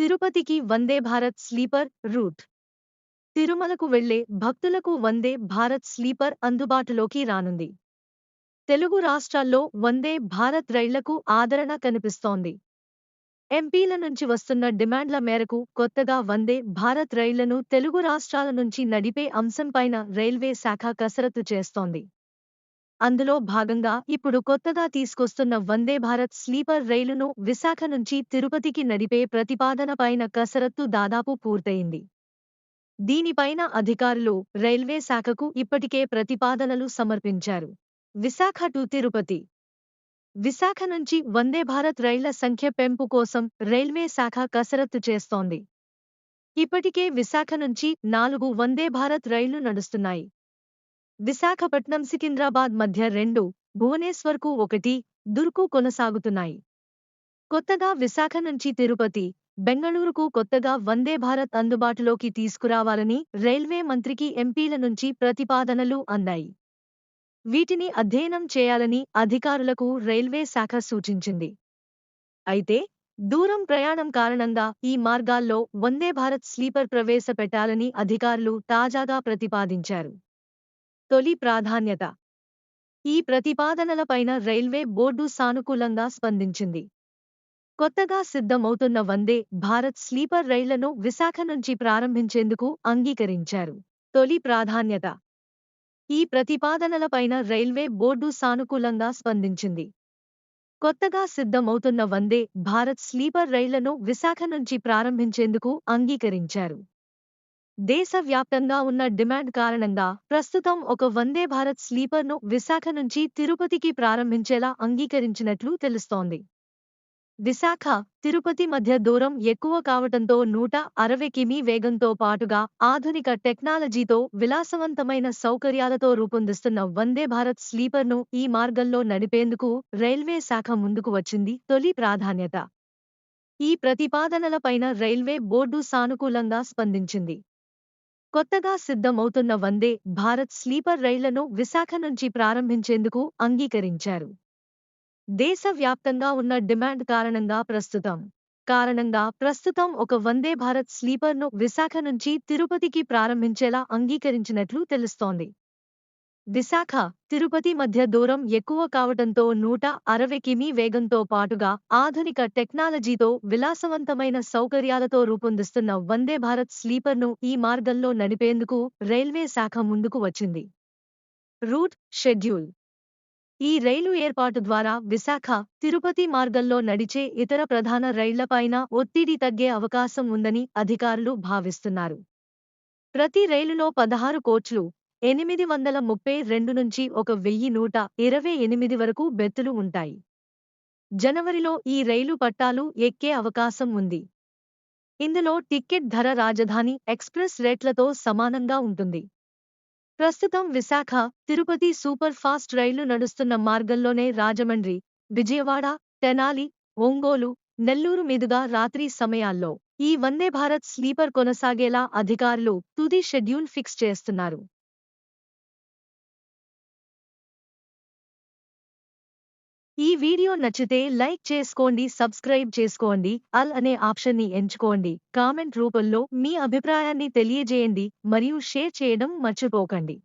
తిరుపతికి వందే Bharat sleeper route. తిరుమలకు వెళ్ళే భక్తులకు వందే భారత్ స్లీపర్ అందుబాటులోకి రానుంది. తెలుగు రాష్ట్రాల్లో వందే భారత్ రైళ్ళకు ఆదరణ కనిపిస్తోంది. ఎంపీల నుంచి వస్తున్న డిమాండ్ల మేరకు కొత్తగా వందే భారత్ రైళ్ళను తెలుగు రాష్ట్రాల నుంచి నడిపే అంశంపైన రైల్వే శాఖ కసరత్తు చేస్తోంది. అందులో భాగంగా ఇప్పుడు కొత్తగా తీసుకొస్తున్న వందే భారత్ స్లీపర్ రైలును విశాఖ నుంచి తిరుపతికి నడిపే ప్రతిపాదనపైన కసరత్తు దాదాపు పూర్తయింది. దీనిపైన అధికారులు రైల్వే శాఖకు ఇప్పటికే ప్రతిపాదనలు సమర్పించారు. విశాఖ టు తిరుపతి. విశాఖ నుంచి వందే భారత్ రైళ్ళ సంఖ్య పెంపు కోసం రైల్వే శాఖ కసరత్తు చేస్తోంది. ఇప్పటికే విశాఖ నుంచి నాలుగు వందే భారత్ రైళ్ళు నడుస్తున్నాయి. విశాఖపట్నం సికింద్రాబాద్ మధ్య రెండు భువనేశ్వర్కు ఒకటి దుర్కు కొనసాగుతున్నాయి. కొత్తగా విశాఖ నుంచి తిరుపతి బెంగళూరుకు కొత్తగా వందే భారత్ అందుబాటులోకి తీసుకురావాలని రైల్వే మంత్రికి ఎంపీల నుంచి ప్రతిపాదనలు అందాయి. వీటిని అధ్యయనం చేయాలని అధికారులకు రైల్వే శాఖ సూచించింది. అయితే దూరం ప్రయాణం కారణంగా ఈ మార్గాల్లో వందే భారత్ స్లీపర్ ప్రవేశపెట్టాలని అధికారులు తాజాగా ప్రతిపాదించారు. తొలి ప్రాధాన్యత. ఈ ప్రతిపాదనలపైన రైల్వే బోర్డు సానుకూలంగా స్పందించింది. కొత్తగా సిద్ధమవుతున్న వందే భారత్ స్లీపర్ రైళ్ళను విశాఖ నుంచి ప్రారంభించేందుకు అంగీకరించారు. తొలి ప్రాధాన్యత. ఈ ప్రతిపాదనలపైన రైల్వే బోర్డు సానుకూలంగా స్పందించింది. కొత్తగా సిద్ధమవుతున్న వందే భారత్ స్లీపర్ రైళ్ళను విశాఖ నుంచి ప్రారంభించేందుకు అంగీకరించారు. దేశవ్యాప్తంగా ఉన్న డిమాండ్ కారణంగా ప్రస్తుతం ఒక వందే భారత్ స్లీపర్ను విశాఖ నుంచి తిరుపతికి ప్రారంభించేలా అంగీకరించినట్లు తెలుస్తోంది. విశాఖ తిరుపతి మధ్య దూరం ఎక్కువ కావటంతో నూట అరవై కిమీ వేగంతో పాటుగా ఆధునిక టెక్నాలజీతో విలాసవంతమైన సౌకర్యాలతో రూపొందిస్తున్న వందే భారత్ స్లీపర్ను ఈ మార్గంలో నడిపేందుకు రైల్వే శాఖ ముందుకు వచ్చింది తొలి ప్రాధాన్యత. ఈ ప్రతిపాదనలపైన రైల్వే బోర్డు సానుకూలంగా స్పందించింది. కొత్తగా సిద్ధమవుతున్న వందే భారత్ స్లీపర్ రైళ్ళను విశాఖ నుంచి ప్రారంభించేందుకు అంగీకరించారు. దేశవ్యాప్తంగా ఉన్న డిమాండ్ కారణంగా ప్రస్తుతం కారణంగా ప్రస్తుతం ఒక వందే భారత్ స్లీపర్ను విశాఖ నుంచి తిరుపతికి ప్రారంభించేలా అంగీకరించినట్లు తెలుస్తోంది. విశాఖ తిరుపతి మధ్య దూరం ఎక్కువ కావటంతో నూట అరవై కిమీ వేగంతో పాటుగా ఆధునిక టెక్నాలజీతో విలాసవంతమైన సౌకర్యాలతో రూపొందిస్తున్న వందే భారత్ స్లీపర్ను ఈ మార్గంలో నడిపేందుకు రైల్వే శాఖ ముందుకు వచ్చింది. Route schedule. ఈ రైలు ఏర్పాటు ద్వారా విశాఖ తిరుపతి మార్గంలో నడిచే ఇతర ప్రధాన రైళ్ళపైన ఒత్తిడి తగ్గే అవకాశం ఉందని అధికారులు భావిస్తున్నారు. ప్రతి రైలులో పదహారు కోచ్లు ఎనిమిది వందల ముప్పై రెండు నుంచి ఒక వెయ్యి నూట ఇరవై ఎనిమిది వరకు బెత్తులు ఉంటాయి. జనవరిలో ఈ రైలు పట్టాలు ఎక్కే అవకాశం ఉంది. ఇందులో టిక్కెట్ ధర రాజధాని ఎక్స్ప్రెస్ రేట్లతో సమానంగా ఉంటుంది. ప్రస్తుతం విశాఖ తిరుపతి సూపర్ ఫాస్ట్ రైలు నడుస్తున్న మార్గంలోనే రాజమండ్రి విజయవాడ తెనాలి ఒంగోలు నెల్లూరు మీదుగా రాత్రి సమయాల్లో ఈ వందే భారత్ స్లీపర్ కొనసాగేలా అధికారులు తుది షెడ్యూల్ ఫిక్స్ చేస్తున్నారు. ఈ వీడియో నచ్చితే లైక్ చేసుకోండి సబ్స్క్రైబ్ చేసుకోండి అల్ అనే ఆప్షన్ని ఎంచుకోండి. కామెంట్ రూపంలో మీ అభిప్రాయాన్ని తెలియజేయండి మరియు షేర్ చేయడం మర్చిపోకండి.